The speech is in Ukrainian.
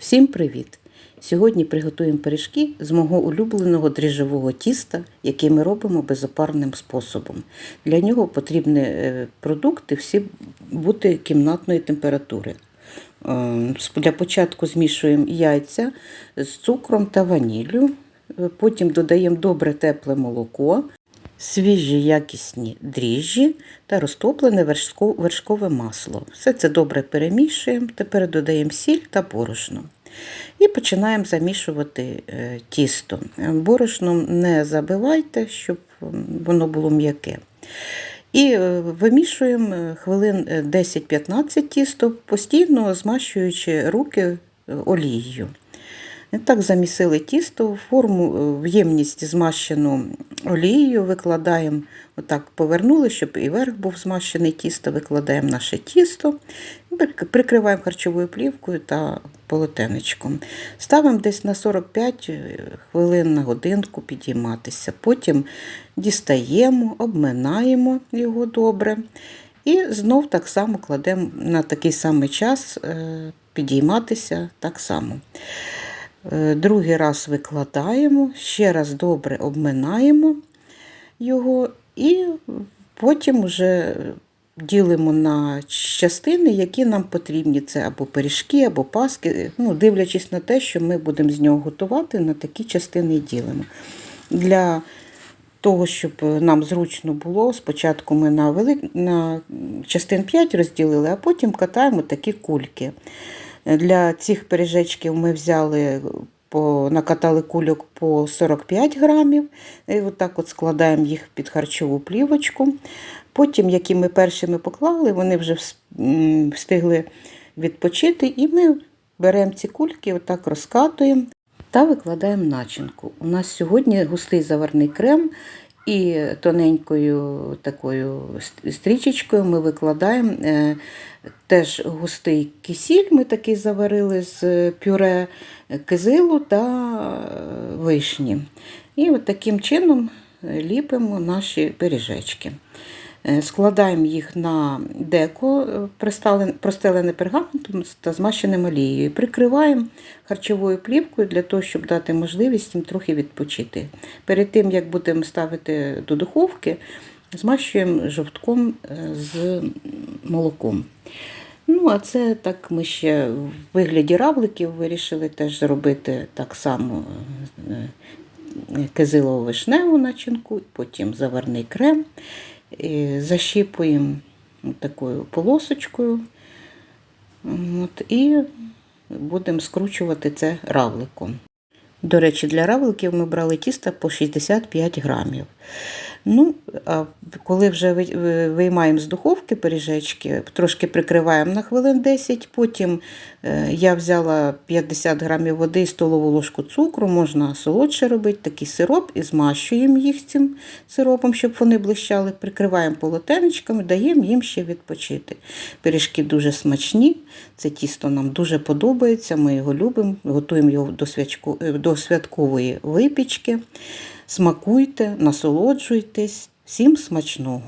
Всім привіт! Сьогодні приготуємо пиріжки з мого улюбленого дріжджового тіста, який ми робимо безопарним способом. Для нього потрібні е, продукти всі бути кімнатної температури. Е, Для початку змішуємо яйця з цукром та ваніллю, Е, потім додаємо добре тепле молоко, свіжі якісні дріжджі та розтоплене вершкове масло. Все це добре перемішуємо. Тепер додаємо сіль та борошно. І починаємо замішувати е, тісто. Борошном не забивайте, щоб воно було м'яке. І е, вимішуємо е, хвилин е, 10-15 тісто, постійно змащуючи руки олією. Так замісили тісто, в форму е, в ємність змащену олією викладаємо, отак повернули, щоб і верх був змащений тісто, викладаємо наше тісто, прикриваємо харчовою плівкою та полотенечком. Ставимо десь на 45 хвилин на годинку підійматися. Потім дістаємо, обминаємо його добре. І знов так само кладемо на такий самий час е, підійматися так само. Е, Другий раз викладаємо, ще раз добре обминаємо його і потім вже ділимо на частини, які нам потрібні. Це або пиріжки, або паски, ну, дивлячись на те, що ми будемо з нього готувати, на такі частини і ділимо. Для того, щоб нам зручно було, спочатку ми на, велик... на частин 5 розділили, а потім катаємо такі кульки. Для цих пиріжечків ми взяли по, накатали кульок по 45 грамів. І отак от складаємо їх під харчову плівочку. Потім, які ми першими поклали, вони вже встигли відпочити, і ми беремо ці кульки, отак розкатуємо та викладаємо начинку. У нас сьогодні густий заварний крем. І тоненькою такою стрічечкою ми викладаємо е, теж густий кисіль. Ми такий заварили з е, пюре кизилу та е, вишні. І от таким чином ліпимо наші пиріжечки. Е, Складаємо їх на деко, е, простелене пергаментом та змащеним олією. Прикриваємо харчовою плівкою для того, щоб дати можливість їм трохи відпочити. Перед тим, як будемо ставити до духовки, змащуємо жовтком е, з молоком. Ну, а це так ми ще в вигляді равликів вирішили теж зробити так само кизилово вишневу начинку, потім заварний крем. Защіпуємо такою полосочкою. От, і будемо скручувати це равликом. До речі, для равликів ми брали тіста по 65 грамів. Ну, а коли вже ви- ви- виймаємо з духовки пиріжечки, трошки прикриваємо на хвилин 10, потім е, я взяла 50 грамів води і столову ложку цукру, можна солодше робити, такий сироп, і змащуємо їх цим сиропом, щоб вони блищали, прикриваємо полотенечками, даємо їм ще відпочити. Пиріжки дуже смачні, це тісто нам дуже подобається, ми його любимо, готуємо його до, свячку, е, до святкової випічки. Смакуйте, насолоджуйтесь, всім смачного!